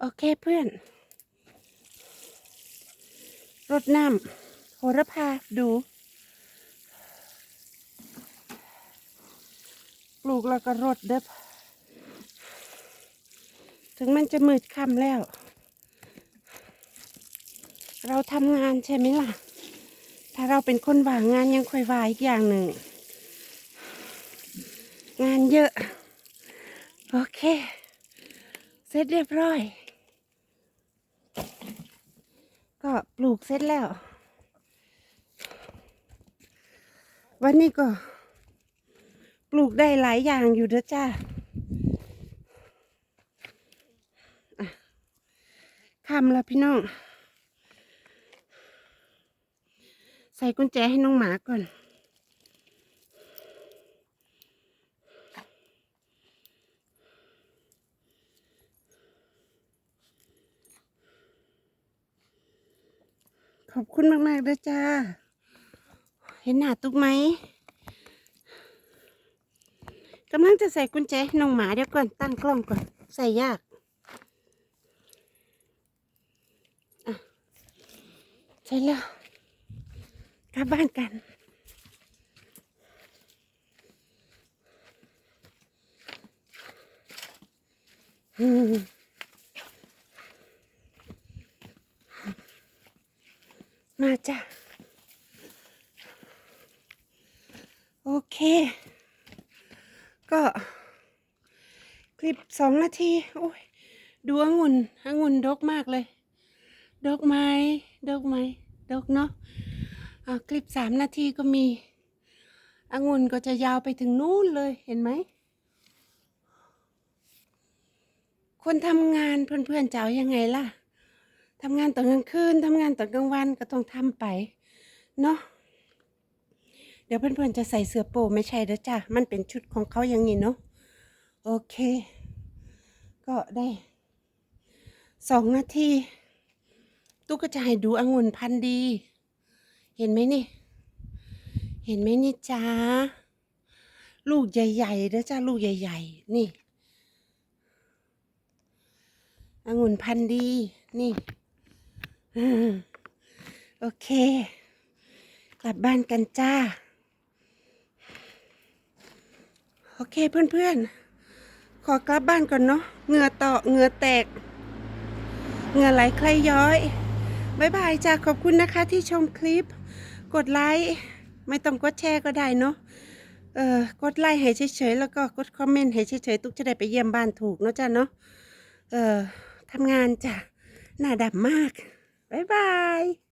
โอเคเพื่อน รดน้ำโหระพาดู ปลูกแล้วก็รดเด้อถึงมันจะมืดค่ำแล้ว เราทำงานใช่ไหมล่ะ ถ้าเราเป็นคนว่างงานยังค่อยว่าอีกอย่างหนึ่ง งานเยอะ โอเค เสร็จเรียบร้อย ก็ปลูกเสร็จแล้ว วันนี้ก็ ปลูกได้หลายอย่างอยู่เด้อจ้าอะคำแล้วพี่น้อง ใส่กุญแจให้น้องหมาก่อน อบคุณมากๆด้วยจ้า เห็นหน้าตุ๊กไหมกำลังจะใส่กุญแจน้องหมาเดี๋ยวก่อน ตั้งกล้องก่อน ใส่ยากใช่แล้วกลับบ้านกันอืม มาจ้ะ โอเค ก็คลิปสองนาที โอ้ย ดูองุ่นองุ่นดกมากเลย ดกไหมดกไหมดกเนาะอ่คลิปสามนาทีก็มีองุ่นก็จะยาวไปถึงนู่นเลยเห็นไหม คนทำงานเพื่อนๆเจะเอายังไงล่ะ ทำงานตอนกลางคืนทำงานตอนกลางวันก็ต้องทำไปเนาะเดี๋ยวเพื่อนๆจะใส่เสื้อโปไม่ใช่เด้อจ้ะมันเป็นชุดของเขาอย่างนี้เนาะโอเค ก็ได้สองนาทีตุ๊กก็จะให้ดูองุ่นพันดี เห็นไหมนี่ เห็นไหมนี่จ้าลูกใหญ่ๆเด้อจ้าลูกใหญ่ ๆ นี่องุ่นพันดี นี่ โอเค กลับบ้านกันจ้า โอเคเพื่อนๆ ขอกลับบ้านก่อนเนาะเหงื่อต่อเหงื่อแตก เหงื่อไหลใครย้อยบายบายจ้าขอบคุณนะคะที่ชมคลิป กดไลค์ ไม่ต้องกดแชร์ก็ได้เนาะเออกดไลค์ให้เฉยๆแล้วก็กดคอมเมนต์ให้เฉยๆตุ๊กจะได้ไปเยี่ยมบ้านถูกเนาะจ้าเนาะเออทำงานจ้ะหน้าดำมาก บ๊ายบาย